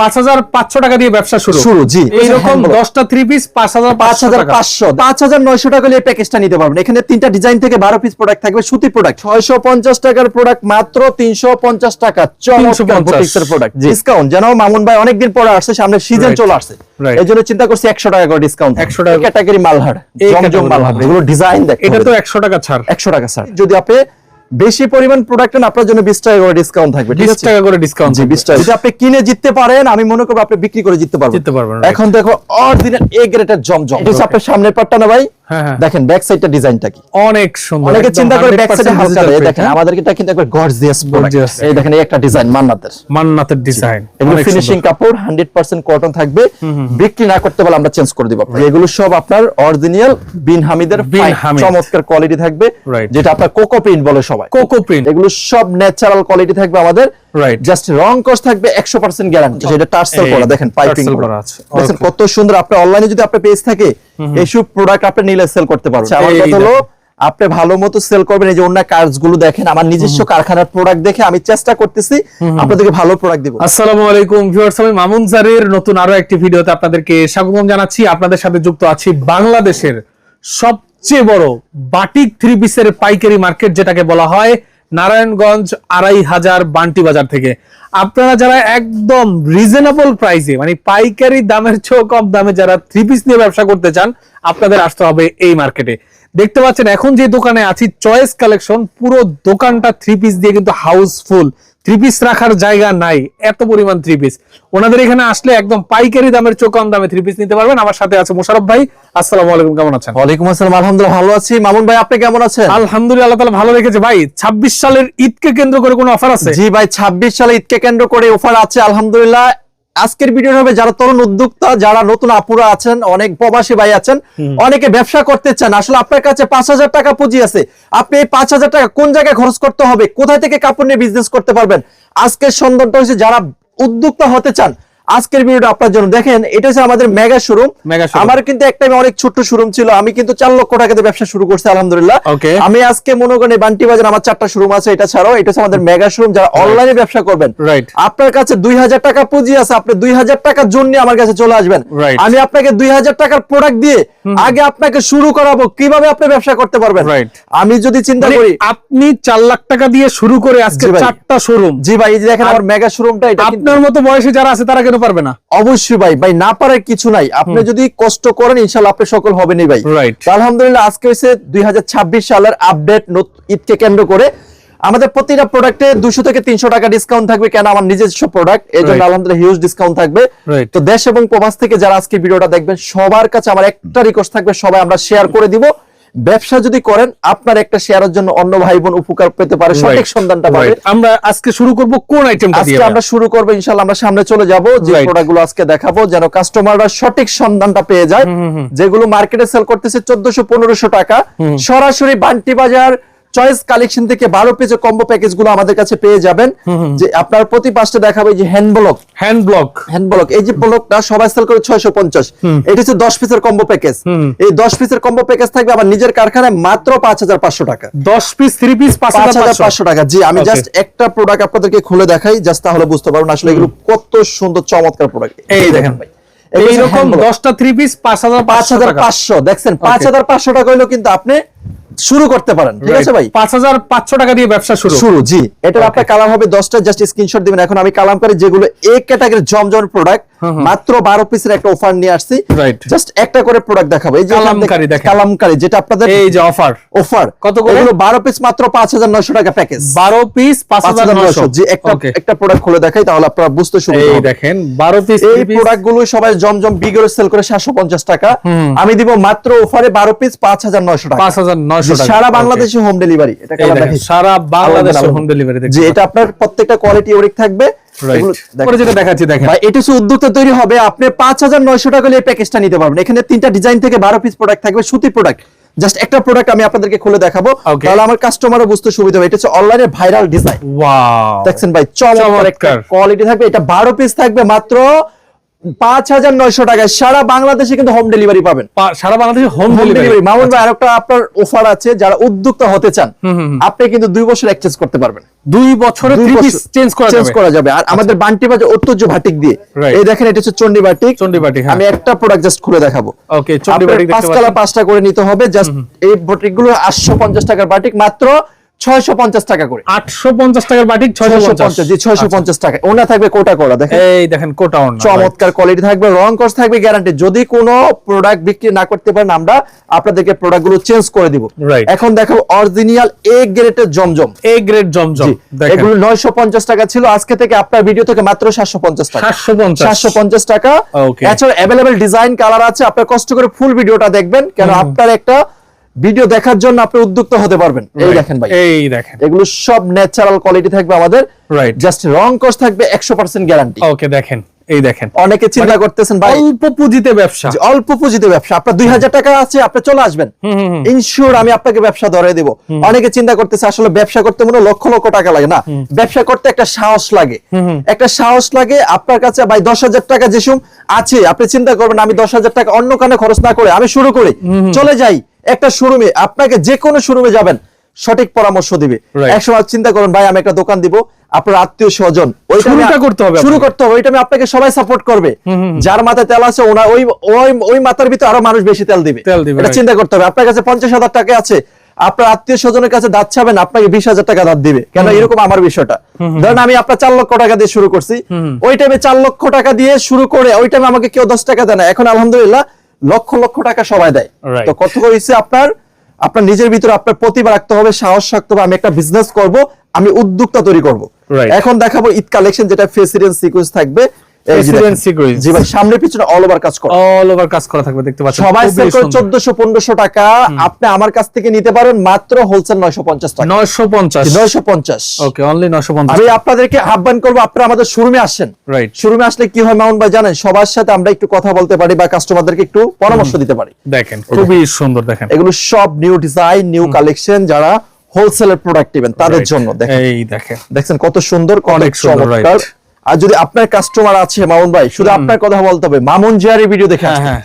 পাঁচ হাজার পাঁচশো টাকা দিয়ে ব্যবসা শুরু। শুরু জি। এইরকম দশটা থ্রি পিস পাঁচ হাজার পাঁচ পাঁচ হাজার হাজার পাঁচশো পাঁচ হাজার নয়শো টাকা প্যাকেজটা নিতে পারবেন। এখানে তিনটা ডিজাইন থেকে বারো পিস প্রোডাক্ট থাকবে সুতি প্রোডাক্ট ছয়শো পঞ্চাশ টাকার প্রোডাক্ট মাত্র তিনশো পঞ্চাশ টাকা। চমৎকার 350 প্রোডাক্ট ডিসকাউন্ট যেন মামুন ভাই অনেকদিন পরে আসছে সামনে সিজন চলে আসছে। এই জন্য চিন্তা করছি একশো টাকা করে ডিসকাউন্ট 100 টাকা। ক্যাটাগরি মালহার। জমজম মালহার। এগুলো ডিজাইন দেখ এটা তো একশো টাকা ছাড়। একশো টাকা স্যার যদি আপনি বেশি পরিমাণ প্রোডাক্ট আপনার জন্য বিশ টাকা করে ডিসকাউন্ট থাকবে ঠিক বিশ আছে? টাকা করে ডিসকাউন্ট জি বিশ টাকা। যদি আপনি কিনে জিততে পারেন আমি মনে করব আপনি বিক্রি করে জিততে পারবেন। জিততে পারবেন, এখন দেখো অরিজিনাল এ গ্রেডের জমজম। এটা আপনার সামনের পাটটা না ভাই। দেখেন ব্যাক সাইডটা ডিজাইনটা কি? অনেক সুন্দর অনেকে চিন্তা করে ব্যাক সাইডে হালকা দেয়। দেখেন হ্যাঁ? আমাদের এটা কিন্তু গর্জিয়াস। এই দেখেন এই একটা ডিজাইন মান্নাতের। মান্নাতের ডিজাইন ফিনিশিং কাপড় 100% কটন থাকবে। বিক্রি না করতে পারলে আমরা চেঞ্জ করে দিব। এগুলো সব আপনার অরিজিনাল বিন হামিদের। চমৎকার কোয়ালিটি থাকবে। যেটা আপনার কোকো প্রিন্ট বলে সবাই। কোকো প্রিন্ট এগুলো সব ন্যাচারাল কোয়ালিটি থাকবে আমাদের। Right. জাস্ট রং কস থাকবে 100% গ্যারান্টি যেটা টার্সেল এই, করা। দেখেন পাইপিং করা। আছে। দেখেন কত সুন্দর আপনি অনলাইনে যদি আপনার পেজ থাকে এইসব প্রোডাক্ট আপনি নিলে সেল করতে পারবেন। আমার কথা হলো আপনি ভালো মতো সেল করবেন এই যে অন্য দেখেন আমার নিজস্ব কারখানার প্রোডাক্ট দেখে আমি চেষ্টা করতেছি আপনাদেরকে ভালো প্রোডাক্ট দিব। আসসালামু আলাইকুম ভিউয়ার্স আমি মামুন জারের নতুন আরও একটি ভিডিওতে আপনাদেরকে স্বাগতম জানাচ্ছি। আপনাদের সাথে যুক্ত আছি বাংলাদেশের সবচেয়ে বড় বাটিক থ্রি পিসের পাইকারি মার্কেট যেটাকে বলা হয় নারায়ণগঞ্জ আড়াই হাজার বান্টি বাজার থেকে। আপনারা যারা একদম রিজনেবল প্রাইসে মানে পাইকারি দামের চেয়েও কম দামে যারা থ্রি পিস নিয়ে ব্যবসা করতে চান, আপনাদের আসতে হবে এই মার্কেটে দেখতে পাচ্ছেন, এখন যে দোকানে আছি চয়েস কালেকশন পুরো দোকানটা থ্রি পিস দিয়ে কিন্তু হাউসফুল থ্রি পিস রাখার জায়গা নাই এত পরিমাণ থ্রি পিস ওনাদের এখানে আসলে একদম পাইকারি দামের চোখ কম দামে থ্রি পিস নিতে পারবেন। আমার সাথে আছে মোশারফ ভাই। আসসালাম আলাইকুম কেমন আছেন? ওয়ালাইকুম আসসালাম আলহামদুলিল্লাহ ভালো আছি। মামুন ভাই আপনি কেমন আছেন? আলহামদুলিল্লাহ তাআলা ভালো রেখেছে। ভাই 26 সালের ঈদকে কেন্দ্র করে কোনো অফার আছে? জি ভাই 26 সালে ঈদকে কেন্দ্র করে অফার আছে আলহামদুলিল্লাহ। আজকের ভিডিও হবে যারা তরুণ উদ্যোক্তা যারা নতুন আপুরা আছেন অনেক প্রবাসী ভাই আছেন অনেকে ব্যবসা করতে চান। আসলে আপনার কাছে পাঁচ হাজার টাকা পুঁজি আছে। আপনি এই পাঁচ হাজার টাকা কোন জায়গায় খরচ করতে হবে? কোথায় থেকে কাপড় নিয়ে বিজনেস করতে পারবেন? আজকের সন্ধানটা হচ্ছে যারা উদ্যোক্তা হতে চান আজকের ভিডিওটা আপনার জন্য। দেখেন এটা হচ্ছে আমাদের মেগা শোরুম আমার কিন্তু একটা অনেক ছোট্ট শোরুম ছিল। আমি কিন্তু চার লক্ষ টাকাতে ব্যবসা শুরু করছি আলহামদুলিল্লাহ। আমি আজকে মনে করেন বান্টি বাজার আমার চারটা শোরুম আছে এটা ছাড়াও এটা হচ্ছে আমাদের মেগা শোরুম যারা অনলাইনে ব্যবসা করবেন। আপনার কাছে দুই হাজার টাকা পুঁজি আছে আপনি দুই হাজার টাকার জন্য আমার কাছে চলে আসবেন। আমি আপনাকে দুই হাজার টাকার প্রোডাক্ট দিয়ে আগে আপনাকে শুরু করাবো কীভাবে আপনি ব্যবসা করতে পারবেন. আমি যদি চিন্তা মানে করি আপনি চার লাখ টাকা দিয়ে শুরু করে আজকে। চারটা শোরুম জি ভাই এই যে দেখেন আমার মেগা শোরুমটা এটা আপনার মতো বয়সে যারা আছে তারা কেন পারবে না? অবশ্যই ভাই ভাই না পারার কিছু নাই। আপনি যদি কষ্ট করেন ইনশাল্লাহ আপনি সকল হবেনই ভাই. আলহামদুলিল্লাহ আজকে হচ্ছে দুই সালের আপডেট ঈদকে কেন্দ্র করে। আমাদের প্রতিটা প্রোডাক্টে দুশো থেকে তিনশো টাকা ডিসকাউন্ট থাকবে কেন আমার নিজস্ব প্রোডাক্ট এই জন্য আলহামদুলিল্লাহ হিউজ ডিসকাউন্ট থাকবে। তো দেশ এবং প্রবাস থেকে যারা আজকে ভিডিওটা দেখবেন সবার কাছে আমার একটা রিকোয়েস্ট থাকবে সবাই আমরা শেয়ার করে দিব। ব্যবসা যদি করেন আপনার একটা শেয়ারের জন্য অন্য ভাই বোন উপকার পেতে পারে সঠিক সন্ধানটা পাবে। আমরা আজকে শুরু করব কোন আইটেমটা দিয়ে আজকে আমরা শুরু করব ইনশাআল্লাহ আমরা সামনে চলে যাব যে প্রোডাক্টগুলো গুলো আজকে দেখাবো যেন কাস্টমাররা সঠিক সন্ধানটা পেয়ে যায়। যেগুলো মার্কেটে সেল করতেছে 1400 1500 টাকা। সরাসরি বান্টি বাজার চয়েস কালেকশন থেকে বারো পেজের কম্বো প্যাকেজগুলো আমাদের কাছে পেয়ে যাবেন। যে আপনার প্রতি পাঁচটা দেখাবে যে hand block hand block hand block এই যে ব্লকটা সবাই সেল করে ছয়শো পঞ্চাশ। এটা হচ্ছে দশ পিসের কম্বো প্যাকেজ এই দশ পিসের কম্বো প্যাকেজ থাকবে আমার নিজের কারখানায় মাত্র পাঁচ হাজার পাঁচশো টাকা। 10 পিস 3 পিস পাঁচ হাজার পাঁচশো। টাকা। জি আমি জাস্ট একটা প্রোডাক্ট আপনাদেরকে খুলে দেখাই জাস্ট তাহলে বুঝতে পারবেন আসলে এগুলো কত সুন্দর চমৎকার প্রোডাক্ট এই দেখেন। ভাই। এইরকম 10টা 3 পিস 5500 পাঁচ হাজার পাঁচশো দেখছেন? পাঁচ হাজার পাঁচশো টাকা হইলেও কিন্তু আপনি শুরু করতে পারেন ঠিক আছে ভাই? 5500 টাকা দিয়ে ব্যবসা শুরু। শুরু জি। এটার আপনার কালার হবে দশটা জাস্ট স্ক্রিনশট দিবেন। এখন আমি কালাম করে যেগুলো এই ক্যাটাগরির জমজমের প্রোডাক্ট মাত্র বারো পিসের একটা অফার নিয়ে আসছি. জাস্ট একটা করে প্রোডাক্ট দেখাবো। এই যে কালামকারী দেখেন। কালামকারী যেটা আপনাদের এই যে অফার অফার কত করে? এগুলো বারো পিস মাত্র পাঁচ হাজার নয়শো টাকা প্যাকেজ 12 পিস 5900 5900 জি একটা একটা প্রোডাক্ট খুলে দেখাই তাহলে আপনারা বুঝতে সুবিধা এই দেখেন 12 পিস এই 3 পিস প্রোডাক্টগুলো সবাই জমজম বিগের সেল করে সাতশো পঞ্চাশ টাকা। আমি দিব মাত্র অফারে বারো পিস পাঁচ হাজার নয়শো টাকা। 5900 টাকা। সারা বাংলাদেশে হোম ডেলিভারি এটা কালার দেখেন, সারা বাংলাদেশে হোম ডেলিভারি যে এটা আপনার প্রত্যেকটা কোয়ালিটি ইউনিক থাকবে। রাইট এগুলো দেখেন। পরে যেটা দেখাচ্ছি দেখেন। ভাই এটা হচ্ছে উদ্যোক্তা তৈরি হবে আপনি পাঁচ হাজার নয়শো টাকা এই প্যাকেজটা নিতে পারবেন। এখানে তিনটা ডিজাইন থেকে বারো পিস প্রোডাক্ট থাকবে সুতি প্রোডাক্ট জাস্ট একটা প্রোডাক্ট আমি আপনাদেরকে খুলে দেখাবো. তাহলে আমার কাস্টমারও বুঝতে সুবিধা হবে। এটা হচ্ছে অনলাইনে ভাইরাল ডিজাইন ওয়াও দেখছেন ভাই চমৎকার। কোয়ালিটি থাকবে। এটা বারো পিস থাকবে মাত্র পাঁচ হাজার নয়শো টাকায় সারা বাংলাদেশে কিন্তু হোম ডেলিভারি পাবেন। সারা বাংলাদেশে home home delivery delivery Mamun ভাই আরেকটা আপনার অফার আছে যারা উদ্যোক্তা হতে চান আপনি কিন্তু দুই বছর এক্সচেঞ্জ করতে পারবেন। দুই বছরে দুই থ্রি পিস বছর চেঞ্জ করা যাবে। আর আমাদের বান্টি বাজে ঐতিহ্য ভাটিক দিয়ে। এই দেখেন এটা হচ্ছে চন্ডী বাটিক চন্ডী বাটিক। আমি একটা প্রোডাক্ট জাস্ট খুলে দেখাবো। ওকে চন্ডী বাটিক পাঁচ দেখতে পাঁচটা করে নিতে হবে। জাস্ট এই বাটিকগুলো আটশো পঞ্চাশ টাকার বাটিক মাত্র ছয়শো পঞ্চাশ টাকা করে। আটশো পঞ্চাশ টাকার বাটিক ছয়শো ছয়শো পঞ্চাশ পঞ্চাশ জি ছয়শো পঞ্চাশ টাকা। ওনা থাকবে কোটা করা দেখেন। এই দেখেন কোটা অন্য চমৎকার কোয়ালিটি থাকবে রং কস থাকবে গ্যারান্টি যদি কোনো প্রোডাক্ট বিক্রি না করতে পারেন আমরা আপনাদেরকে প্রোডাক্টগুলো চেঞ্জ করে দিব। এখন দেখাবো অরিজিনাল এ গ্রেডের জমজম। এ গ্রেড জমজম এগুলো নয়শো পঞ্চাশ টাকা ছিল আজকে থেকে আপনার ভিডিও থেকে মাত্র সাতশো পঞ্চাশ টাকা। সাতশো পঞ্চাশ। টাকা। এছাড়া অ্যাভেলেবেল ডিজাইন কালার আছে আপনার কষ্ট করে ফুল ভিডিওটা দেখবেন কেন আপনার একটা ভিডিও দেখার জন্য আপনি উদ্যুক্ত হতে পারবেন। এই দেখেন ভাই। এই দেখেন। এগুলো সব ন্যাচারাল কোয়ালিটি থাকবে আমাদের। রাইট জাস্ট রং কস থাকবে একশো পার্সেন্ট গ্যারান্টি ওকে দেখেন। এই দেখেন। অনেকে চিন্তা করতেছেন ভাই অল্প পুঁজিতে ব্যবসা। অল্প পুঁজিতে ব্যবসা আপনার দুই হাজার টাকা আছে আপনি চলে আসবেন। ইনশিওর আমি আপনাকে ব্যবসা ধরে দেব। অনেকে চিন্তা করতেছে আসলে ব্যবসা করতে মনে লক্ষ লক্ষ টাকা লাগে। না ব্যবসা করতে একটা সাহস লাগে। একটা সাহস লাগে আপনার কাছে ভাই দশ হাজার টাকা যেসব আছে আপনি চিন্তা করবেন আমি দশ হাজার টাকা অন্য কানে খরচ না করে আমি শুরু করি। চলে যাই। একটা শোরুমে আপনাকে যে কোনো শোরুমে যাবেন সঠিক পরামর্শ দিবে। একসময় চিন্তা করুন ভাই আমি একটা দোকান দিব আপনার আত্মীয় স্বজন শুরুটা করতে হবে শুরু করতে হবে ওইটা আমি আপনাকে সবাই সাপোর্ট করবে। যার মাথায় তেল আছে ওনা ওই ওই ওই মাথার ভিতরে আরও মানুষ বেশি তেল দিবে। এটা চিন্তা করতে হবে। আপনার কাছে পঞ্চাশ হাজার টাকা আছে আপনার আত্মীয় স্বজনের কাছে দাঁত ছাবেন আপনাকে বিশ হাজার টাকা দাঁত দিবে। কেন? এরকম আমার বিষয়টা। ধরেন আমি আপনার চার লক্ষ টাকা দিয়ে শুরু করছি ওই টাইমে চার লক্ষ টাকা দিয়ে শুরু করে ওই টাইমে আমাকে কেউ দশ টাকা দেয় না। এখন আলহামদুলিল্লাহ লক্ষ লক্ষ টাকা সবাই দেয়। তো কত হয়েছে আপনার? আপনার নিজের ভিতরে আপনার প্রতিভা রাখতে হবে সাহস রাখতে হবে আমি একটা বিজনেস করব আমি উদ্যোক্তা তৈরি করব। এখন দেখাবো ঈদ কালেকশন যেটা ফেসিডেন্স সিকোয়েন্স থাকবে। জি ভাই সামনে পিছনে অল ওভার কাজ করা। অল ওভার কাজ করা থাকবে দেখতে পাচ্ছেন। সবাই সেল করে সুন্দর। চোদ্দশো পনেরোশো টাকা। আপনি আমার কাছ থেকে নিতে পারেন মাত্র হোলসেল নয়শো পঞ্চাশ টাকা। 950 নয়শো পঞ্চাশ। ওকে অনলি 950 আমি আপনাদেরকে আহ্বান করব আপনারা আমাদের শোরুমে আসেন। রাইট শোরুমে আসলে কি হয় মাউন্ট ভাই জানেন সবার সাথে আমরা একটু কথা বলতে পারি বা কাস্টমারদেরকে একটু পরামর্শ দিতে পারি। দেখেন খুবই সুন্দর দেখেন। এগুলো সব নিউ ডিজাইন নিউ কালেকশন যারা হোলসেলের প্রোডাক্ট নেবেন তাদের জন্য দেখেন। এই দেখেন। দেখছেন কত সুন্দর চমৎকার right. আর যদি আপনার কাস্টমার আছে মামুন ভাই শুধু আপনার কথা বলতে হবে। মামুন জিয়ারি ভিডিও দেখে হ্যাঁ হ্যাঁ।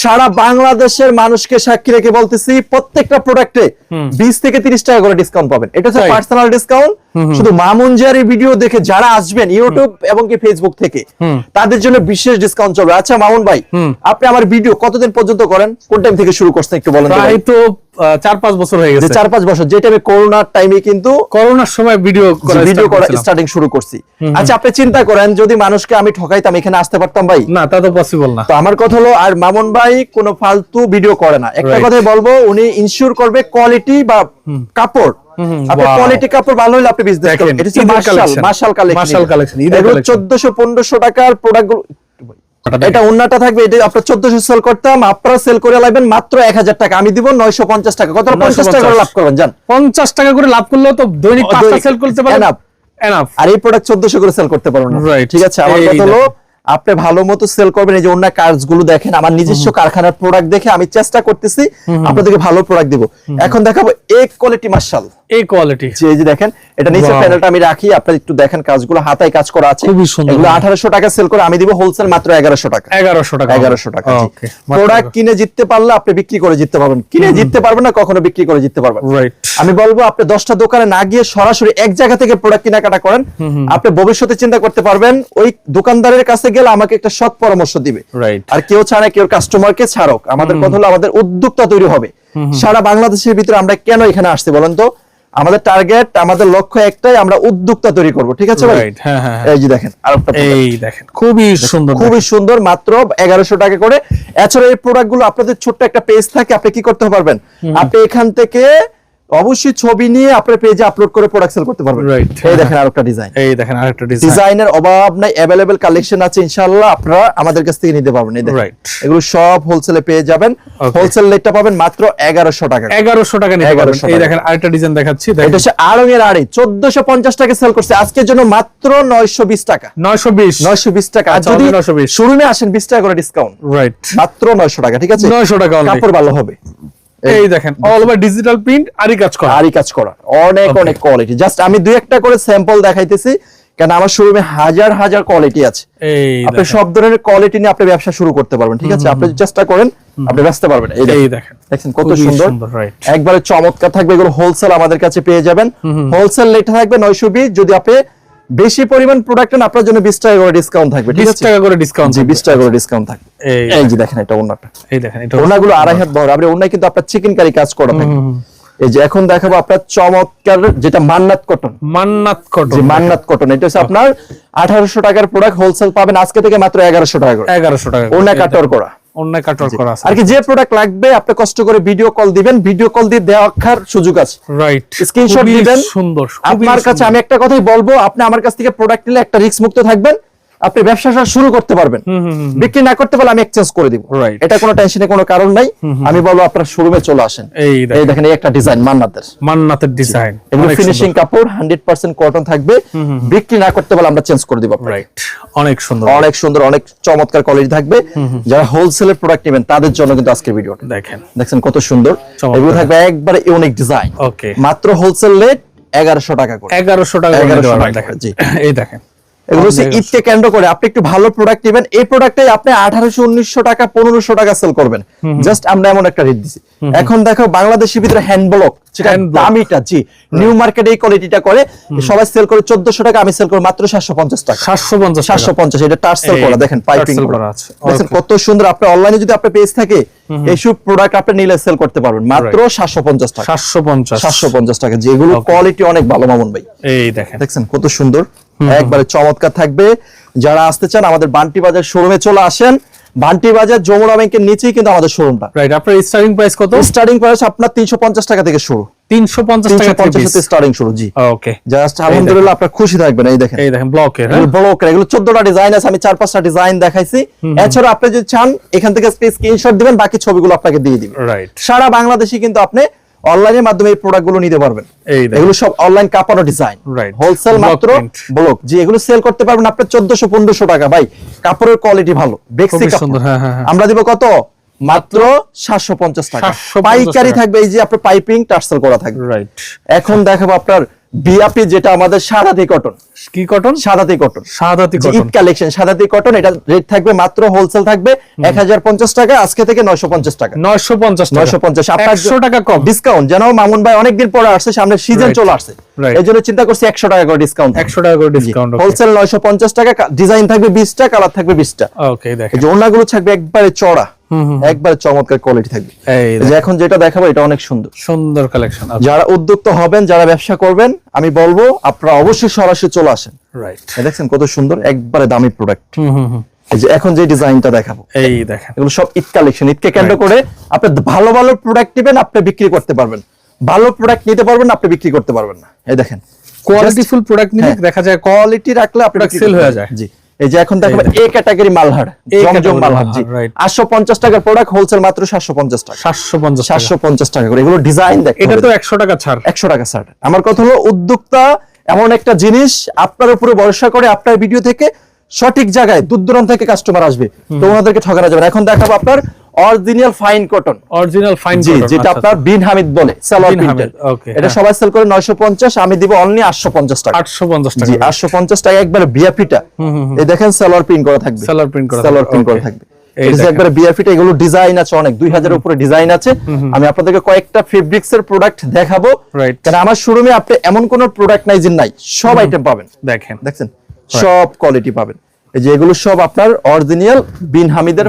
সারা বাংলাদেশের মানুষকে সাক্ষী রেখে বলতেছি প্রত্যেকটা প্রোডাক্টে বিশ থেকে তিরিশ টাকা করে ডিসকাউন্ট পাবেন। এটা হচ্ছে পার্সোনাল ডিসকাউন্ট শুধু মামুন জিয়ারি ভিডিও দেখে যারা আসবেন ইউটিউব এবং কি ফেসবুক থেকে তাদের জন্য বিশেষ ডিসকাউন্ট চলবে। আচ্ছা মামুন ভাই আপনি আমার ভিডিও কতদিন পর্যন্ত করেন? কোন টাইম থেকে শুরু করছেন একটু বলেন? প্রায় তো চার পাঁচ বছর হয়ে গেছে। চার পাঁচ বছর যে টাইমে করোনার টাইমে কিন্তু করোনার সময় ভিডিও করা ভিডিও করা স্টার্টিং শুরু করছি। আচ্ছা আপনি চিন্তা করেন যদি মানুষকে আমি ঠকাইতাম এখানে আসতে পারতাম ভাই? না তা তো পসিবল না। তো আমার কথা হলো আর মামুন ভাই কোনো ফালতু ভিডিও করে না। একটা কথাই বলব উনি ইনশিওর করবে কোয়ালিটি বা কাপড়। আপনার Wow. কোয়ালিটি কাপড় ভালো হলে আপনি বিজনেস করেন এটা হচ্ছে Marshal Marshal collection Marshal collection, এগুলো 1400 1500 টাকার প্রোডাক্ট এটা অন্যটা থাকবে এটা আপনার 1400 সেল করতাম আপনারা সেল করে লাগবেন মাত্র 1000 টাকা। আমি দিব 950 টাকা। কত 50 টাকা করে লাভ করবেন জান? পঞ্চাশ টাকা করে লাভ করলেও তো দৈনিক পাঁচটা সেল করতে পারেন আর এই প্রোডাক্ট 1400 করে সেল করতে পারবেন না। ঠিক আছে? আমার কথা হলো আপনি ভালো মতো সেল করবেন এই যে অন্য কার্ডসগুলো দেখেন আমার নিজস্ব কারখানার প্রোডাক্ট দেখে আমি চেষ্টা করতেছি আপনাদেরকে ভালো প্রোডাক্ট দিব। এখন দেখাবো এক কোয়ালিটি মার্শাল এই কোয়ালিটি যে এই যে দেখেন এটা নিচে. প্যানেলটা আমি রাখি আপনারা একটু দেখেন কাজগুলো হাতায় কাজ করা আছে। খুবই সুন্দর। এগুলো 1800 টাকা সেল করে আমি দিব হোলসেল মাত্র 1100 টাকা। এগারোশো টাকা। এগারোশো টাকা ওকে প্রোডাক্ট কিনে জিততে পারলে আপনি বিক্রি করে জিততে পারবেন। কিনে জিততে পারবেন না কখনো বিক্রি করে জিততে পারবেন রাইট আমি বলব আপনি দশটা দোকানে না গিয়ে সরাসরি এক জায়গা থেকে প্রোডাক্ট কেনাকাটা করেন। আপনি ভবিষ্যতে চিন্তা করতে পারবেন ওই দোকানদারের কাছে গেলে আমাকে একটা সৎ পরামর্শ দিবে। রাইট আর কেউ ছাড়া কেউ কাস্টমারকে ছাড়ক। আমাদের কথা হলো আমাদের উদ্যোক্তা তৈরি হবে। সারা বাংলাদেশের ভিতরে আমরা কেন এখানে আসছি বলেন তো? আমাদের টার্গেট আমাদের লক্ষ্য একটাই আমরা উদ্যোক্তা তৈরি করব ঠিক আছে ভাই? রাইট হ্যাঁ হ্যাঁ হ্যাঁ। এই যে দেখেন আরেকটা এই দেখেন খুবই সুন্দর খুবই সুন্দর মাত্র এগারোশো টাকা করে। এছাড়া এই প্রোডাক্টগুলো আপনাদের ছোট্ট একটা পেজ থাকে আপনি কি করতে পারবেন? আপনি এখান থেকে অবশ্যই ছবি নিয়ে আপনার পেজে আপলোড করে প্রোডাক্ট সেল করতে পারবেন. এই দেখেন আরেকটা ডিজাইন এই দেখেন আরেকটা ডিজাইন ডিজাইনের অভাব নাই অ্যাভেলেবেল কালেকশন আছে ইনশাআল্লাহ আপনারা আমাদের কাছ থেকে নিতে পারবেন। এই দেখেন। এগুলো সব হোলসেলে পেয়ে যাবেন. হোলসেল রেটটা পাবেন মাত্র এগারোশো টাকা। এগারোশো টাকা নিতে পারবেন। 1100 এই। দেখেন আরেকটা ডিজাইন দেখাচ্ছি এটা হচ্ছে আড়ং এর আড়ে চোদ্দশো পঞ্চাশ টাকা সেল করছে। আজকের জন্য মাত্র নয়শো বিশ টাকা। নয়শো বিশ। নয়শো বিশ টাকা। আর আচ্ছা, যদি 920 শোরুমে আসেন বিশ টাকা করে ডিসকাউন্ট রাইট মাত্র নয়শো টাকা ঠিক আছে? নয়শো টাকা only। কাপড় ভালো হবে। এই দেখেন অল ওভার ডিজিটাল প্রিন্ট আরই কাজ করা। আরই কাজ করা। অনেক অনেক কোয়ালিটি জাস্ট আমি দুই একটা করে স্যাম্পল দেখাইতেছি কেন আমার শোরুমে হাজার হাজার কোয়ালিটি আছে। আপনি সব ধরনের কোয়ালিটি নিয়ে আপনি ব্যবসা শুরু করতে পারবেন ঠিক আছে? আপনি চেষ্টা করেন আপনি ব্যস্ত পারবেন। এই দেখেন। দেখেন। কত সুন্দর? সুন্দর, একবারে চমৎকার থাকবে এগুলো হোলসেল আমাদের কাছে পেয়ে যাবেন। হোলসেল রেট থাকবে নয়শো বিশ। যদি আপনি বেশি পরিমাণ প্রোডাক্ট আপনার জন্য বিশ টাকা করে ডিসকাউন্ট থাকবে ঠিক 20 টাকা করে ডিসকাউন্ট জি বিশ টাকা করে ডিসকাউন্ট থাকবে। এই এই যে দেখেন। এটা ওনাটা এই দেখেন এটা ওনাগুলো আড়াই হাত বড়। আপনি ওনায় কিন্তু আপনার চিকেন কারি কাজ করা থাকে এই যে এখন দেখাবো আপনার চমৎকার যেটা Mannat cotton Mannat cotton Mannat cotton এটা হচ্ছে আপনার আঠারোশো টাকার প্রোডাক্ট হোলসেল পাবেন আজকে থেকে মাত্র এগারোশো টাকা করে। 1100 টাকা ওনা কাটর করা। অন্য কাটর করা আছে। আর কি যে প্রোডাক্ট লাগবে আপনি কষ্ট করে ভিডিও কল দিবেন ভিডিও কল দিয়ে দেখার সুযোগ আছে। রাইট স্ক্রিনশট দিবেন। সুন্দর আপনার কাছে আমি একটা কথাই বলব আপনি আমার কাছ থেকে প্রোডাক্ট নিলে একটা রিস্ক মুক্ত থাকবেন। আপনি ব্যবসা শুরু করতে পারবেন। বিক্রি না করতে পারলে আমি এক্সচেঞ্জ করে দিব। এটা কোনো টেনশনের কোনো কারণ নাই। আমি বলব আপনার শোরুমে চলে আসেন। এই দেখেন। দেখেন এই একটা ডিজাইন মান্নাতের। মান্নাতের ডিজাইন এগুলো ফিনিশিং কাপড় হান্ড্রেড পার্সেন্ট কটন থাকবে। বিক্রি না করতে পারলে আমরা চেঞ্জ করে দিব। রাইট অনেক সুন্দর। অনেক সুন্দর অনেক চমৎকার কোয়ালিটি থাকবে। যারা হোলসেলের প্রোডাক্ট নেবেন তাদের জন্য কিন্তু আজকের ভিডিওটা। দেখেন। দেখছেন কত সুন্দর। এগুলো থাকবে একবারে ইউনিক ডিজাইন ওকে মাত্র হোলসেল রেট এগারোশো টাকা করে। 1100 টাকা করে 1100 টাকা, দেখেন। জি। এই দেখেন। এগুলো হচ্ছে ঈদকে কেন্দ্র করে। আপনি একটু ভালো প্রোডাক্ট নেবেন। এই প্রোডাক্টটাই আপনি আঠারোশো উনিশশো টাকা পনেরোশো টাকা সেল করবেন। জাস্ট আমরা এমন একটা রেট দিচ্ছি এখন দেখো বাংলাদেশের ভিতরে হ্যান্ড ব্লক block। দামিটা জি নিউ মার্কেটে এই কোয়ালিটিটা করে সবাই সেল করে টাকা আমি সেল করি মাত্র সাতশো পঞ্চাশ টাকা। 750 সাতশো পঞ্চাশ এটা এই, করা দেখেন পাইপিং করা। করা আছে। দেখেন কত সুন্দর আপনি অনলাইনে যদি আপনার পেজ থাকে এইসব প্রোডাক্ট আপনি নিলে সেল করতে পারবেন মাত্র সাতশো পঞ্চাশ টাকা। 750 সাতশো পঞ্চাশ টাকা যেগুলো কোয়ালিটি অনেক ভালো মামুন ভাই। এই দেখেন। দেখছেন কত সুন্দর? একবারে চমৎকার থাকবে। যারা আসতে চান আমাদের বান্টি বাজার শোরুমে চলে আসেন। বান্টি বাজার যমুনা ব্যাংকের নিচেই কিন্তু আমাদের শোরুমটা রাইট আপনার স্টার্টিং প্রাইস কত? স্টার্টিং প্রাইস আপনার তিনশো পঞ্চাশ টাকা থেকে শুরু। 350 তিনশো টাকা পিস স্টার্টিং শুরু জি। ওকে জাস্ট আলহামদুলিল্লাহ আপনার খুশি থাকবেন এই দেখেন। এই দেখেন ব্লকে হ্যাঁ? এগুলো করে এগুলো চোদ্দটা ডিজাইন আছে আমি চার পাঁচটা ডিজাইন দেখাইছি। এছাড়া আপনি যদি চান এখান থেকে স্ক্রিনশট দিবেন বাকি ছবিগুলো আপনাকে দিয়ে দিবেন রাইট সারা বাংলাদেশে কিন্তু আপনি অনলাইনের মাধ্যমে এই প্রোডাক্টগুলো নিতে পারবেন। এগুলো সব অনলাইন কাপড় ডিজাইন. হোলসেল মাত্র। ব্লক যে এগুলো সেল করতে পারবেন আপনার চোদ্দশো পনেরোশো টাকা। ভাই কাপড়ের কোয়ালিটি ভালো। বেক্সি কাপড়। সুন্দর, হ্যাঁ, হ্যাঁ, হ্যাঁ। আমরা দিব কত? মাত্র সাতশো পঞ্চাশ টাকা। 750 পাইকারি থাকবে এই যে আপনার পাইপিং টার্সেল করা থাকবে। রাইট এখন দেখাবো আপনার বিআপি যেটা আমাদের সাদাতি কটন কি cotton Sadati cotton Sadati cotton Eid collection Sadati cotton এটা রেট থাকবে মাত্র হোলসেল থাকবে এক হাজার পঞ্চাশ টাকা আজকে থেকে নয়শো পঞ্চাশ টাকা। 950 টাকা। 950 আপনার 100 টাকা কম। ডিসকাউন্ট যেন মামুন ভাই অনেকদিন পরে আসছে সামনে সিজন চলে আসছে। এই জন্য চিন্তা করছি একশো টাকা করে ডিসকাউন্ট 100 টাকা করে ডিসকাউন্ট হোলসেল নয়শো পঞ্চাশ টাকা ডিজাইন থাকবে বিশটা কালার থাকবে বিশটা। ওকে এই দেখেন যে ওনাগুলো থাকবে একবারে চড়া। একবারে চমৎকার কোয়ালিটি থাকবে। যে এখন যেটা দেখাবো এটা অনেক সুন্দর। সুন্দর কালেকশন যারা উদ্যোক্তা হবেন যারা ব্যবসা করবেন আমি বলব আপনারা অবশ্যই সরাসরি চলে আসেন। রাইট দেখছেন কত সুন্দর একবারে দামি প্রোডাক্ট যে এখন যে ডিজাইনটা দেখাবো। এই দেখেন। এগুলো সব ঈদ কালেকশন ঈদকে কেন্দ্র করে আপনি ভালো ভালো প্রোডাক্ট নেবেন আপনি বিক্রি করতে পারবেন। ভালো প্রোডাক্ট নিতে পারবেন আপনি বিক্রি করতে পারবেন না। এই দেখেন। কোয়ালিটিফুল প্রোডাক্ট নিলে হ্যাঁ। দেখা যায় কোয়ালিটি রাখলে আপনার করতে হয়ে যায়। জি। এই যে এখন দেখো এ ক্যাটাগরি মালহার জমজম মালহার জি। মালহার, right. 850 টাকার প্রোডাক্ট হোলসেল মাত্র 750 টাকা। 750 750 টাকা। করে। এগুলো ডিজাইন দেখ এটা তো 100 টাকা ছাড়। একশো টাকা ছাড়। আমার কথা হলো উদ্যোক্তা এমন একটা জিনিস আপনার উপরে ভরসা করে আপনার ভিডিও থেকে সঠিক জায়গায় দূর দূরান্ত থেকে কাস্টমার আসবে। তো ওনাদেরকে ঠকানো যাবে এখন দেখাবো আপনার original fine cotton original fine জি যেটা আপনার বিন হামিদ বলে সালোয়ার okay, এটা হ্যাঁ। সবাই সেল করে 950 আমি দিব অনলি 850 টাকা। 850 জি টাকা 850 টাকা একবার বিআরপিটা এই দেখেন সালোয়ার প্রিন্ট করা থাকবে। Salwar print করা সালোয়ার প্রিন্ট করা থাকবে। এই এই যে দেখেন। একবার বিআরপিটা এগুলো ডিজাইন আছে অনেক 2000 এর উপরে ডিজাইন আছে। আমি আপনাদেরকে কয়েকটা ফেব্রিক্স এর প্রোডাক্ট দেখাবো। Right. কারণ আমার শোরুমে আপনি এমন কোন প্রোডাক্ট নাই যে নাই সব আইটেম পাবেন। দেখেন। দেখছেন? সব কোয়ালিটি পাবেন। এই যে এগুলো সব আপনার অরিজিনাল বিন হামিদের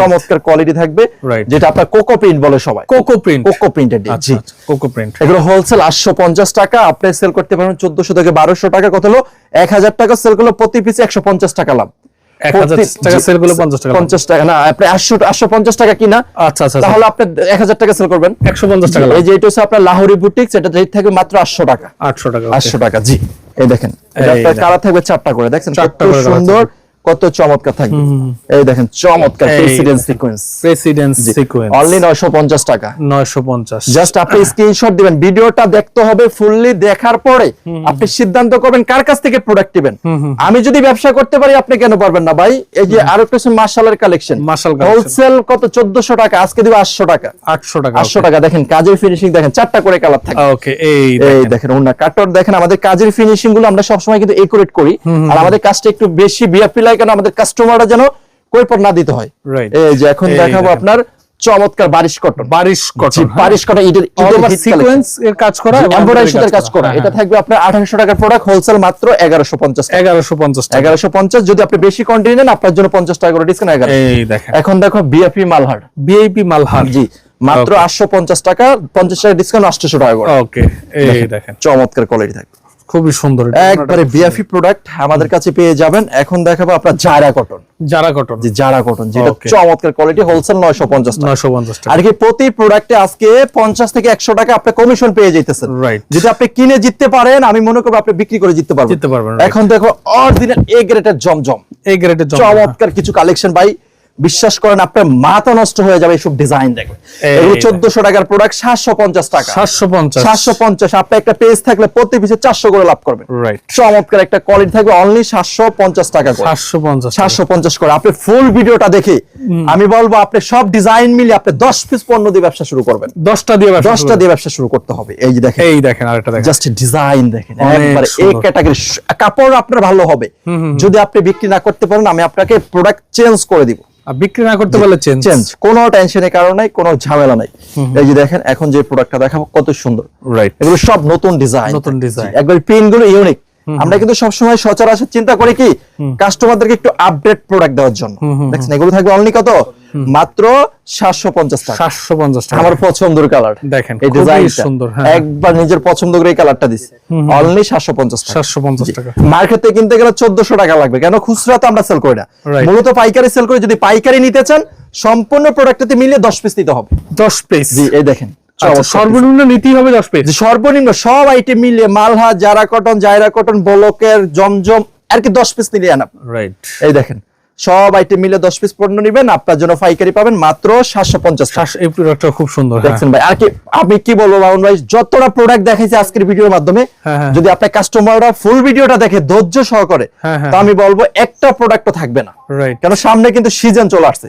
চমৎকার কোয়ালিটি থাকবে যেটা আপনার কোকো প্রিন্ট বলে সবাই। কোকো প্রিন্ট কোকো প্রিন্টেড আচ্ছা কোকো প্রিন্ট এগুলো হোলসেল আটশো পঞ্চাশ টাকা আপনি সেল করতে পারবেন চোদ্দশো থেকে বারোশো টাকা। কত হলো এক হাজার টাকা সেল করলে প্রতি পিসে একশো পঞ্চাশ টাকা লাভ। 1000 প্রতি- টাকা জি, sell করলে 50 টাকা লাভ। পঞ্চাশ টাকা না আপনি আটশো আটশো পঞ্চাশ টাকা কিনা আচ্ছা আচ্ছা তাহলে আপনি এক হাজার টাকা সেল করবেন। 150 টাকা লাভ। এই যে আপনার লাহোরি বুটিক্স এটা থাকবে মাত্র আটশো টাকা। 800 টাকা আটশো টাকা জি। এই দেখেন কালার থাকবে চারটা করে দেখেন চারটা সুন্দর কত চমৎকার থাকবে। এই দেখেন চমৎকার president sequence president sequence only 950 টাকা। 950 জাস্ট আপনি স্ক্রিনশট দিবেন ভিডিওটা দেখতে হবে ফুললি দেখার পরে আপনি সিদ্ধান্ত করবেন কার কাছ থেকে প্রোডাক্ট নেবেন। আমি যদি ব্যবসা করতে পারি আপনি কেন পারবেন না ভাই? এই যে আরও কিছু মার্শালের কালেকশন মার্শাল হোলসেল কত? 1400 টাকা আজকে দিব 800 টাকা। 800 টাকা 800 টাকা দেখেন কাজের ফিনিশিং দেখেন চারটা করে কালার থাকে। ওকে এই এই দেখেন। ওনা কাটর দেখেন আমাদের কাজের ফিনিশিংগুলো আমরা সবসময় কিন্তু একুরেট করি আর আমাদের কাজটা একটু বেশি বিআপি লাগে কারণ আমাদের কাস্টমাররা যেন কৈপর না দিতে হয়? এই যে এখন দেখাবো আপনার চমৎকার Barish cotton Barish cotton Barish cotton ঈদের সিকোয়েন্স এর কাজ করা। এমব্রয়ডারি সুতার কাজ করা। হ্যাঁ, এটা থাকবে আপনার আঠারোশো টাকার প্রোডাক্ট হোলসেল মাত্র এগারোশো পঞ্চাশ টাকা। 1150 টাকা। এগারোশো পঞ্চাশ যদি আপনি বেশি কোয়ান্টিটি নেন আপনার জন্য পঞ্চাশ টাকা করে ডিসকাউন্ট এগারো। এই দেখেন। এখন দেখো বিএপি মালহার। ভিআইপি মালহার। জি মাত্র Okay. আটশো পঞ্চাশ টাকা পঞ্চাশ টাকা ডিসকাউন্ট আটশো টাকা করে। ওকে এই দেখেন চমৎকার কোয়ালিটি থাকবে। খুবই সুন্দর একবারে বিএফি প্রোডাক্ট আমাদের কাছে পেয়ে যাবেন। এখন দেখাবো আপনার জারা কটন যারা কটন যে জারা কটন যেটা চমৎকার কোয়ালিটি হোলসেল নয়শো পঞ্চাশ টাকা। 950 টাকা। আর কি প্রতি প্রোডাক্টে আজকে পঞ্চাশ থেকে একশো টাকা আপনি কমিশন পেয়ে যেতেছেন Right. যদি আপনি কিনে জিততে পারেন আমি মনে করব আপনি বিক্রি করে জিততে পারবেন। জিততে পারবেন, এখন দেখো অরিজিনাল এ গ্রেডের জমজম। এই গ্রেডের জন্য চমৎকার কিছু কালেকশন ভাই। বিশ্বাস করেন আপনার মাথা নষ্ট হয়ে যাবে এইসব ডিজাইন দেখবে এই এগুলো দেখেন। চোদ্দশো টাকার প্রোডাক্ট সাতশো পঞ্চাশ টাকা। 750 সাতশো পঞ্চাশ আপনার একটা পেজ থাকলে প্রতি পিসে চারশো করে লাভ করবেন। চমৎকার একটা কোয়ালিটি থাকবে অনলি সাতশো পঞ্চাশ টাকা করে। 750 সাতশো পঞ্চাশ করে। আপনি ফুল ভিডিওটা দেখে আমি বলব আপনি সব ডিজাইন মিলে আপনি দশ পিস পণ্য দিয়ে ব্যবসা শুরু করবেন। 10টা দিয়ে দশটা দিয়ে ব্যবসা শুরু করতে হবে। এই যে দেখেন। এই দেখেন আরেকটা দেখেন। জাস্ট ডিজাইন দেখেন। একবারে এই ক্যাটাগরি কাপড় আপনার ভালো হবে। যদি আপনি বিক্রি না করতে পারেন আমি আপনাকে প্রোডাক্ট চেঞ্জ করে দিব। বিক্রি না করতে পারলে চেঞ্জ চেঞ্জ কোনো টেনশনের কারণে নাই কোনো ঝামেলা নাই। এই যে দেখেন এখন যে প্রোডাক্টটা দেখাবো কত সুন্দর। রাইট এগুলো সব নতুন ডিজাইন নতুন ডিজাইন একবার প্রিন্টগুলো ইউনিক আমরা কিন্তু সবসময় সচরাচর চিন্তা করি কি কাস্টমারদেরকে একটু আপডেট প্রোডাক্ট দেওয়ার জন্য। দেখছেন এগুলো থাকবে অনলি কত? মাত্র সাতশো পঞ্চাশ টাকা। 750 টাকা। আমার পছন্দের কালার দেখেন, এই ডিজাইন সুন্দর, হ্যাঁ। একবার নিজের পছন্দ করে এই কালারটা দিছি। অনলি সাতশো পঞ্চাশ টাকা। 750 টাকা। মার্কেটে কিনতে গেলে চোদ্দশো টাকা লাগবে। কেন? খুচরা তো আমরা সেল করি না. মূলত পাইকারি সেল করি। যদি পাইকারি নিতে চান সম্পূর্ণ প্রোডাক্টটাতে মিলিয়ে দশ পিস নিতে হবে। 10 পিস জি এই দেখেন। সর্বনিম্ন নীতি হবে 10 পিস যে সর্বনিম্ন সব আইটেম মিলিয়ে মালহা জারা কটন জায়রা কটন বলকের জমজম আর কি দশ পিস নিলে আনা রাইট এই দেখেন সব আইটেম মিলে দশ পিস পণ্য নিবেন আপনার জন্য পাইকারি পাবেন মাত্র সাতশো পঞ্চাশ এই প্রোডাক্টটা খুব সুন্দর হ্যাঁ। দেখছেন ভাই আর কি আমি কি বলব মামুন ভাই যতটা প্রোডাক্ট দেখাইছি আজকের ভিডিওর মাধ্যমে হ্যাঁ, হ্যাঁ। যদি আপনার কাস্টমাররা ফুল ভিডিওটা দেখে ধৈর্য সহকারে। তো আমি বলব একটা প্রোডাক্টও থাকবে না। কেন সামনে কিন্তু সিজন চলে আসছে।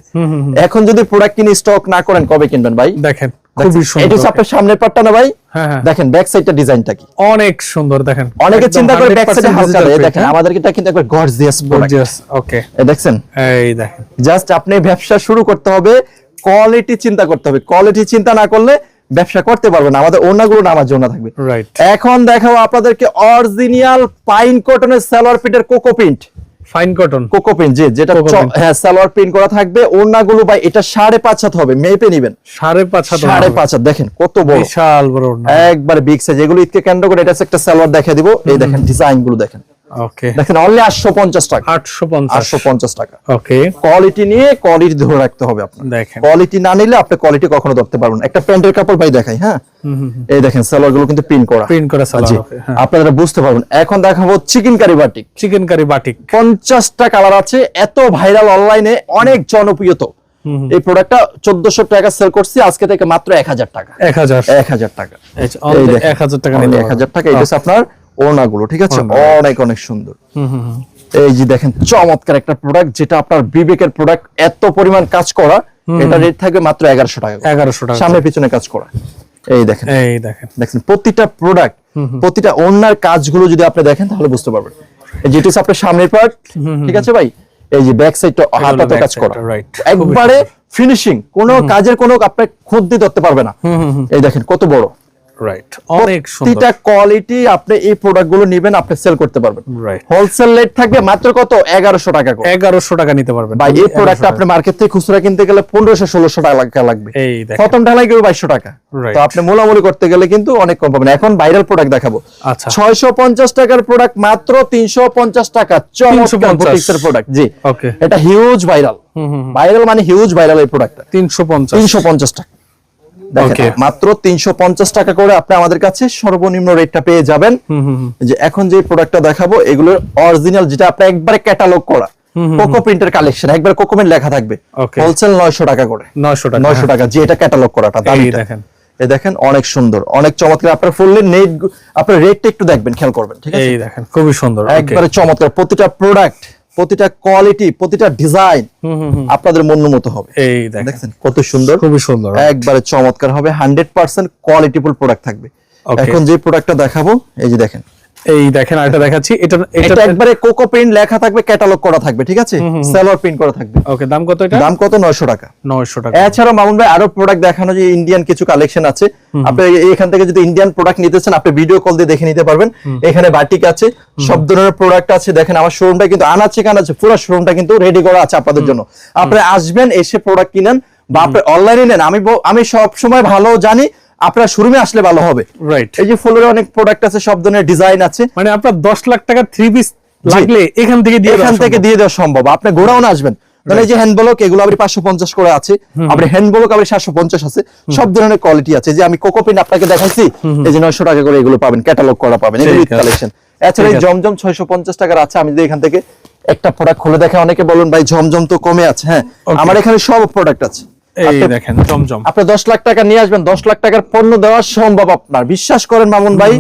এখন যদি প্রোডাক্ট কিনে স্টক না করেন কবে কিনবেন ভাই? দেখেন খুবই সুন্দর আপনার সামনের না ভাই? হ্যাঁ, হ্যাঁ। দেখেন ব্যাক সাইডটা ডিজাইনটা কি? অনেক সুন্দর দেখেন। অনেকে চিন্তা করে ব্যাক সাইডে হালকা দেয় দেখেন হ্যাঁ? আমাদের এটা কিন্তু একবার গর্জিয়াস Gorgeous, ওকে দেখছেন? এই দেখেন। জাস্ট আপনি ব্যবসা শুরু করতে হবে কোয়ালিটি চিন্তা করতে হবে। কোয়ালিটি চিন্তা না করলে ব্যবসা করতে পারবেন না। আমাদের অন্যগুলো নামার জন্য থাকবে। রাইট এখন দেখাবো আপনাদেরকে অরিজিনাল পাইন কটনের সালোয়ার প্রিন্টের coco print fine cotton coco print যে যেটা। হ্যাঁ সালোয়ার প্রিন্ট করা থাকবে। ওড়নাগুলো ভাই এটা সাড়ে পাঁচ হাত হবে মেপে নিবেন। সাড়ে পাঁচ হাত সাড়ে হবে। পাঁচ হাত দেখেন কত বড়। বিশাল বড় ওড়না। একবার বিগ সাইজ এগুলো ঈদকে কেন্দ্র করে এটা একটা সালোয়ার দেখা দিব। এই দেখেন ডিজাইনগুলো দেখেন। ওকে দেখেন অনলি আটশো পঞ্চাশ টাকা। আটশো পঞ্চাশ। আটশো পঞ্চাশ টাকা। ওকে কোয়ালিটি নিয়ে কোয়ালিটি ধরে রাখতে হবে আপনার। দেখেন। কোয়ালিটি না নিলে আপনি কোয়ালিটি কখনো ধরতে পারবেন একটা প্যান্টের কাপড় ভাই দেখাই হ্যাঁ? এই দেখেন সালোয়ারগুলো কিন্তু প্রিন্ট করা। প্রিন্ট করা সালোয়ার আপনারা বুঝতে পারবেন। এখন দেখাবো chicken curry batik chicken curry batik পঞ্চাশটা কালার আছে এত ভাইরাল অনলাইনে অনেক জনপ্রিয়ত। এই প্রোডাক্টটা চোদ্দশো টাকা সেল করছি আজকে থেকে মাত্র এক হাজার টাকা। এক হাজার। এক হাজার টাকা। এই যে, only এই দেখেন, এক হাজার টাকা only নিতে এক হাজার টাকা। এটা আপনার ওড়নাগুলো ঠিক আছে? অনেক অনেক সুন্দর। এই যে দেখেন চমৎকার একটা প্রোডাক্ট যেটা আপনার বিবেকের প্রোডাক্ট এত পরিমাণ কাজ করা এটা রেট থাকবে মাত্র এগারোশো টাকা এগারোশো টাকা। সামনে পিছনে কাজ করা। এই দেখেন। এই দেখেন। দেখছেন প্রতিটা প্রোডাক্ট প্রতিটা ওনার কাজগুলো যদি আপনি দেখেন তাহলে বুঝতে পারবেন। এই যেটা হচ্ছে আপনার সামনের পার্ট ঠিক আছে ভাই? এই যে ব্যাক সাইডটা হাতাতে কাজ করা. একবারে ফিনিশিং কোনো কাজের কোনো আপনি খুদ দিয়ে ধরতে পারবে না। এই দেখেন কত বড়। রাইট অনেক সুন্দর। কোয়ালিটি আপনি এই প্রোডাক্টগুলো নিবেন আপনি সেল করতে পারবেন। রাইট হোলসেল রেট থাকবে মাত্র কত? এগারোশো টাকা করে। এগারোশো টাকা নিতে পারবেন। ভাই এই 1100 প্রোডাক্ট আপনি মার্কেট থেকে খুচরা কিনতে গেলে পনেরোশো ষোলোশো টাকা লাগবে এই দেখেন। প্রথম ঢালাই গেলে বাইশশো টাকা। Right. তো আপনি মোলামুলি করতে গেলে কিন্তু অনেক কম পাবেন। এখন ভাইরাল প্রোডাক্ট দেখাবো। আচ্ছা। ছয়শো পঞ্চাশ টাকার প্রোডাক্ট মাত্র তিনশো পঞ্চাশ টাকা। চমৎকার 350 বুটিক্সের প্রোডাক্ট জি। ওকে এটা হিউজ ভাইরাল ভাইরাল মানে হিউজ ভাইরাল এই প্রোডাক্টটা তিনশো পঞ্চাশ। তিনশো পঞ্চাশ টাকা। দেখেন. মাত্র তিনশো পঞ্চাশ টাকা করে আপনি আমাদের কাছে সর্বনিম্ন রেটটা পেয়ে যাবেন। যে এখন যে প্রোডাক্টটা দেখাবো এগুলোর অরিজিনাল যেটা আপনি একবারে ক্যাটালগ করা কোকো প্রিন্টের কালেকশন একবার কোকো প্রিন্ট লেখা থাকবে। হোলসেল নয়শো টাকা করে। নয়শো টাকা নয়শো টাকা যে এটা ক্যাটালগ করাটা দেখেন। এই দেখেন অনেক সুন্দর অনেক চমৎকার। আপনার ফুললে নেট আপনার রেটটা একটু দেখবেন খেয়াল করবেন ঠিক আছে? এই দেখেন খুবই সুন্দর একবারে চমৎকার প্রতিটা প্রোডাক্ট প্রতিটা কোয়ালিটি প্রতিটা ডিজাইন আপনাদের মন মতো হবে। এই দেখেন। কত সুন্দর? খুবই সুন্দর একবারে চমৎকার হবে। হান্ড্রেড পার্সেন্ট কোয়ালিটিফুল প্রোডাক্ট থাকবে। এখন যে প্রোডাক্টটা দেখাবো এই যে দেখেন। এই দেখেন আরেকটা দেখাচ্ছি। এটা এটা একবারে কোকো প্রিন্ট লেখা থাকবে ক্যাটালগ করা থাকবে ঠিক আছে? সেলর প্রিন্ট করা থাকবে। ওকে দাম কত এটা? দাম কত? নয়শো টাকা। নয়শো টাকা। এছাড়াও মামুন ভাই আরও প্রোডাক্ট দেখানো যে ইন্ডিয়ান কিছু কালেকশন আছে। আপনি এখান থেকে যদি ইন্ডিয়ান প্রোডাক্ট নিতে চান আপনি ভিডিও কল দিয়ে দেখে নিতে পারবেন। এখানে বাটিক আছে সব ধরনের প্রোডাক্ট আছে। দেখেন আমার শোরুমটা কিন্তু আনাচে কানাচে পুরো শোরুমটা কিন্তু রেডি করা আছে আপনাদের জন্য। আপনি আসবেন এসে প্রোডাক্ট কিনেন বা আপনি অনলাইনে নেন। আমি আমি সব সময় ভালো জানি আপনার শোরুমে আসলে ভালো হবে। রাইট এই যে ফুলের অনেক প্রোডাক্ট আছে সব ধরনের ডিজাইন আছে। মানে আপনার দশ লাখ টাকা থ্রি পিস লাগলে এখান থেকে দিয়ে এখান থেকে দিয়ে দেওয়া সম্ভব। আপনি গোডাউন আসবেন। মানে এই যে হ্যান্ড ব্লক এগুলো আবার পাঁচশো পঞ্চাশ করে আছে। আপনি হ্যান্ড ব্লক আবার সাতশো পঞ্চাশ আছে। সব ধরনের কোয়ালিটি আছে। যে আমি কোকো পিন আপনাকে দেখাচ্ছি এই যে নয়শো টাকা করে এগুলো পাবেন ক্যাটালগ করা পাবেন। এগুলো কালেকশন এছাড়া এই জমজম ছয়শো পঞ্চাশ টাকার আছে। আমি যদি এখান থেকে একটা প্রোডাক্ট খুলে দেখে অনেকে বলুন ভাই জমজম তো কমে আছে। হ্যাঁ আমার এখানে সব প্রোডাক্ট আছে। এই আপনি- দেখেন জমজম। আপনি দশ লাখ টাকা নিয়ে আসবেন দশ লাখ টাকার পণ্য দেওয়া সম্ভব আপনার। বিশ্বাস করেন মামুন ভাই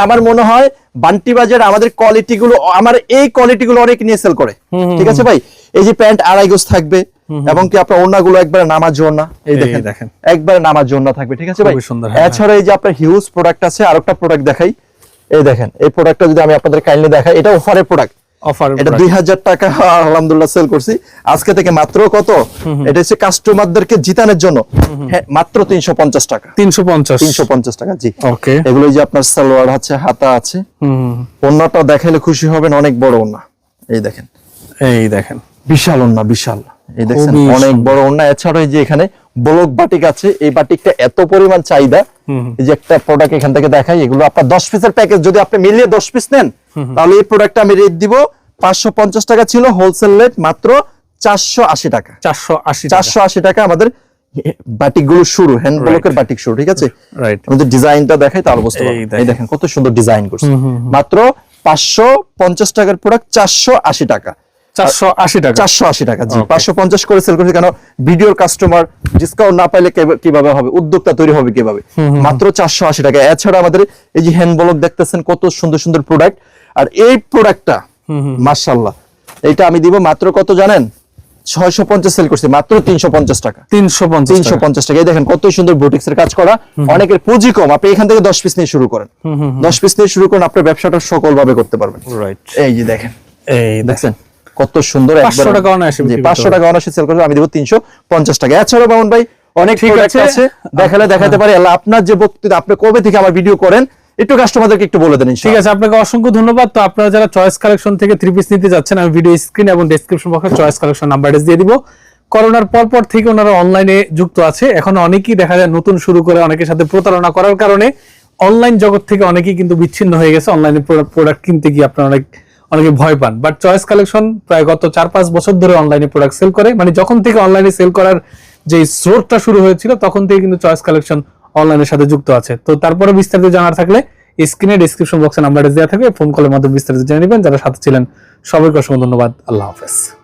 আমার মনে হয় বান্টি বাজার আমাদের কোয়ালিটি গুলো আমার এই কোয়ালিটি গুলো অনেক নিয়ে সেল করে। ঠিক আছে ভাই? এই যে প্যান্ট আড়াই গোজ থাকবে এবং কি আপনার ওড়না গুলো একবারে নামার জন্য? এই দেখেন দেখেন। একবারে নামার জন্য থাকবে ঠিক আছে ভাই? হ্যাঁ, এছাড়া এই যে আপনার হিউজ প্রোডাক্ট আছে আরেকটা প্রোডাক্ট দেখাই। এই দেখেন এই প্রোডাক্টটা যদি আমি আপনাদের কাইন্ডলি দেখাই এটা অফারের প্রোডাক্ট অফার এটা টাকা আলহামদুলিল্লাহ সেল করছি। আজকে থেকে মাত্র কত? এটা হচ্ছে কাস্টমারদেরকে জিতানোর জন্য। হ্যাঁ, মাত্র টাকা। জি। ওকে এগুলো যে আপনার সালোয়ার আছে হাতা আছে। ওন্নাটা দেখাইলে খুশি হবেন অনেক বড় ওন্না। এই দেখেন। এই দেখেন। বিশাল ওন্না বিশাল। এই দেখেন অনেক বড় ওন্না। এছাড়াও যে এখানে ব্লক বাটিক আছে এই বাটিকটা এত পরিমাণ চাহিদা এই যে একটা প্রোডাক্ট এখান থেকে দেখাই। এগুলো আপনার দশ পিসের প্যাকেজ যদি আপনি মিলিয়ে দশ পিস নেন তাহলে এই প্রোডাক্টটা আমি রেট দিব পাঁচশো পঞ্চাশ টাকা ছিল হোলসেল রেট মাত্র চারশো আশি টাকা। চারশো আশি চারশো আশি টাকা আমাদের বাটিকগুলো শুরু হ্যান্ড ব্লকের বাটিক শুরু ঠিক আছে? রাইট আমাদের ডিজাইনটা দেখাই তাহলে বুঝতে এই পারবেন দেখেন। দেখেন কত সুন্দর ডিজাইন করছে। মাত্র পাঁচশো পঞ্চাশ টাকার প্রোডাক্ট চারশো আশি টাকা। টাকা। টাকা জি। করে সেল করছে কেন? ভিডিওর কাস্টমার ডিসকাউন্ট না পাইলে কীভাবে হবে? উদ্যোক্তা তৈরি হবে কীভাবে? মাত্র চারশো আশি টাকা। এছাড়া আমাদের এই যে হ্যান্ড ব্লক দেখতেছেন কত সুন্দর সুন্দর প্রোডাক্ট আর এই প্রোডাক্টটা মার্শাল্লাহ এটা আমি দিব মাত্র কত জানেন? ছয়শো পঞ্চাশ সেল করছি মাত্র তিনশো পঞ্চাশ টাকা। তিনশো পঞ্চাশ তিনশো পঞ্চাশ টাকা। এই দেখেন কত সুন্দর বুটিক্স এর কাজ করা। অনেকের পুঁজি কম। আপনি এখান থেকে দশ পিস নিয়ে শুরু করেন। দশ পিস নিয়ে শুরু করেন আপনার ব্যবসাটা সকল ভাবে করতে পারবেন। রাইট এই যে দেখেন। এই দেখেন। দেখছেন? কত সুন্দর 500 টাকা অনায়াসে পাঁচশো টাকা অনায়াসে সেল করবে আমি দেবো তিনশো পঞ্চাশ টাকা। এছাড়াও বামন ভাই অনেক ঠিক আছে। দেখালে দেখাতে পারি। আপনার যে বক্তৃতা আপনি কবে থেকে আমার ভিডিও করেন একটু কাস্টমারদেরকে একটু বলে দেন ঠিক আছে আপনাকে অসংখ্য ধন্যবাদ। তো আপনারা যারা চয়েস কালেকশন থেকে থ্রি পিস নিতে যাচ্ছেন আমি ভিডিও স্ক্রিন এবং ডেসক্রিপশন বক্সে চয়েস কালেকশন নাম্বার দিয়ে দিব। করোনার পর পর থেকে ওনারা অনলাইনে যুক্ত আছে। এখন অনেকেই দেখা যায় নতুন শুরু করে অনেকের সাথে প্রতারণা করার কারণে অনলাইন জগৎ থেকে অনেকেই কিন্তু বিচ্ছিন্ন হয়ে গেছে। অনলাইনে প্রোডাক্ট কিনতে গিয়ে আপনারা অনেক অনেকে ভয় পান। বাট চয়েস কালেকশন প্রায় গত চার পাঁচ বছর ধরে অনলাইনে প্রোডাক্ট সেল করে। মানে যখন থেকে অনলাইনে সেল করার যে স্রোতটা শুরু হয়েছিল, তখন থেকে কিন্তু চয়েস কালেকশন অনলাইনের সাথে যুক্ত আছে। তো তারপরে বিস্তারিত জানার থাকলে স্ক্রিনে ডিসক্রিপশন বক্সে নাম্বারটা দেওয়া থাকবে। ফোন কলের মাধ্যমে বিস্তারিত জেনে নেবেন। যারা সাথে ছিলেন, সবাইকে অসংখ্য ধন্যবাদ। আল্লাহ হাফেজ।